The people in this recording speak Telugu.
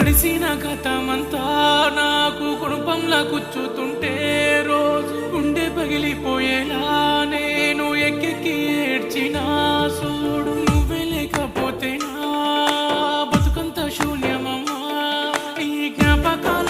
గడిసిన గతమంతా నాకు కుటుంబంలా కూర్చుతుంటే రోజు గుండె పగిలిపోయేలా నేను ఎక్కెక్కి ఏడ్చిన సోడు నువ్వే లేకపోతే నా బతుకంత శూన్యమమ్మా. ఈ జ్ఞాపకాల